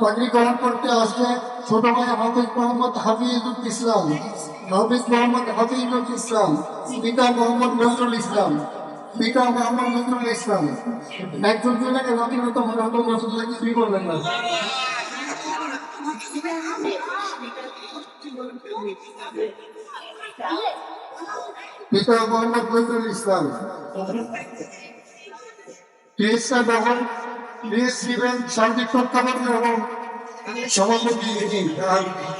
পাগড়ি করতে আসছে ছোট ভাই হাফিজ মোহাম্মদ হাফিজুল ইসলাম, হাফিজ মোহাম্মদ হাফিজুল ইসলাম, পিতা মোহাম্মদ নজরুল ইসলাম, পিতা মোহাম্মদ নজরুল ইসলাম। একজন জেলাকে জাতিগত মোহাম্মদ রসুল্লাহ কিছুই করবেন না? পিতা মোহাম্মদ নজরুল ইসলাম। টিএসআর বাহন টিএসসিবেন সার্বিক তত্ত্বাবধান এবং সভাপতি এটি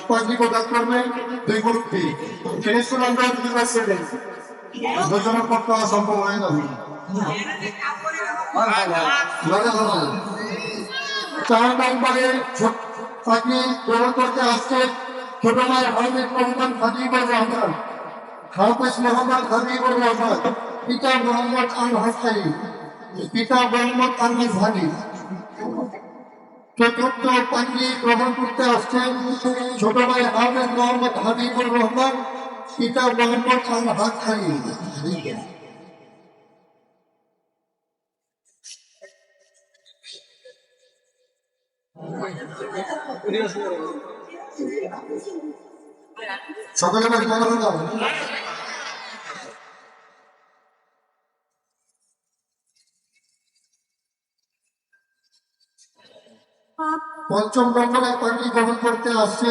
পাঁচটি কথা করবেন দুই গ্রুপটি টিএসএল আমরা দুই ছেড়ে দুজনের পক্ষে সম্ভব হয় না। চার নম্বরে আপনি গ্রহণ করতে আসছে ছোট ভাই হাফিজ মোহাম্মদ হাবিবুর রহমান হাফিজ মোহাম্মদ হাবিবুর রহমান পিতা মোহাম্মদ আল হাসাই পিতা মোহাম্মদ আল চতুর্থ পাঞ্জি গ্রহণ করতে আসছেন ছোট ভাই হাফিজ মোহাম্মদ হাবিবুর রহমান, পিতা মোহাম্মদ আল হাসাই সকালে বাড়ি কখন পঞ্চম নম্বরে পার্টি গ্রহণ করতে আসছে।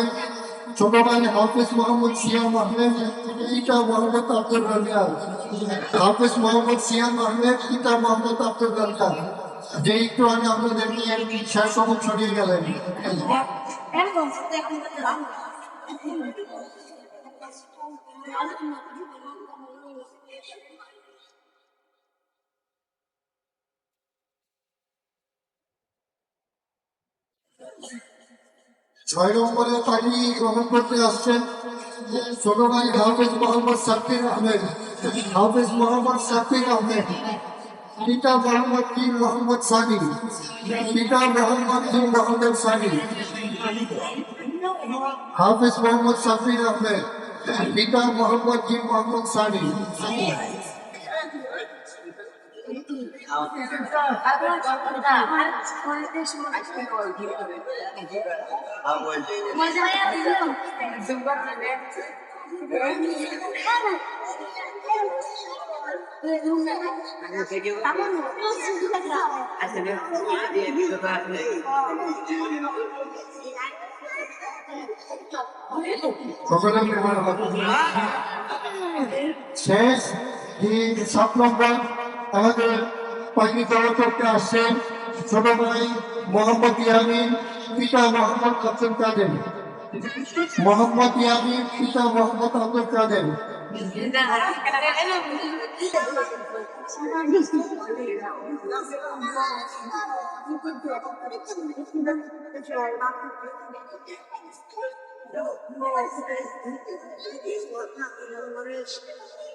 ছোট ভাই হাফিজ মোহাম্মদ সিয়াম আহমেদ, পিতা মোহাম্মদ আব্দুল রাজিয়াল হাফিজ মোহাম্মদ সিয়াম আহমেদ, পিতা মোহাম্মদ আব্দুল রাজিয়াল যে একটু আগে আপনাদের নিয়ে শেষ সবক ছড়িয়ে গেলেন। ছয় নম্বরে গ্রহণ করতে আসছেন। ছোট ভাই হাফিজ মোহাম্মদ সাকির আহমেদ। হাফিজ মোহাম্মদ সাকির আহমেদ। পিতা মোহাম্মদ কিম মোহাম্মদ সানি। পিতা মোহাম্মদ কিম মোহাম্মদ সানি। হাফিজ মোহাম্মদ সাফির আহমেদ। পিতা মোহাম্মদ কিম মোহাম্মদ সানি। সকলে মেহমান হন। শেষ এই সাত নম্বর আমাদের পাখি করতে আসছেন ছোট ভাই মোহাম্মদ ইয়ামিন, পিতা মোহাম্মদ আব্দুল কাদের মোহাম্মদ ইয়ামিন, পিতা মোহাম্মদ আব্দুল কাদের Thank you.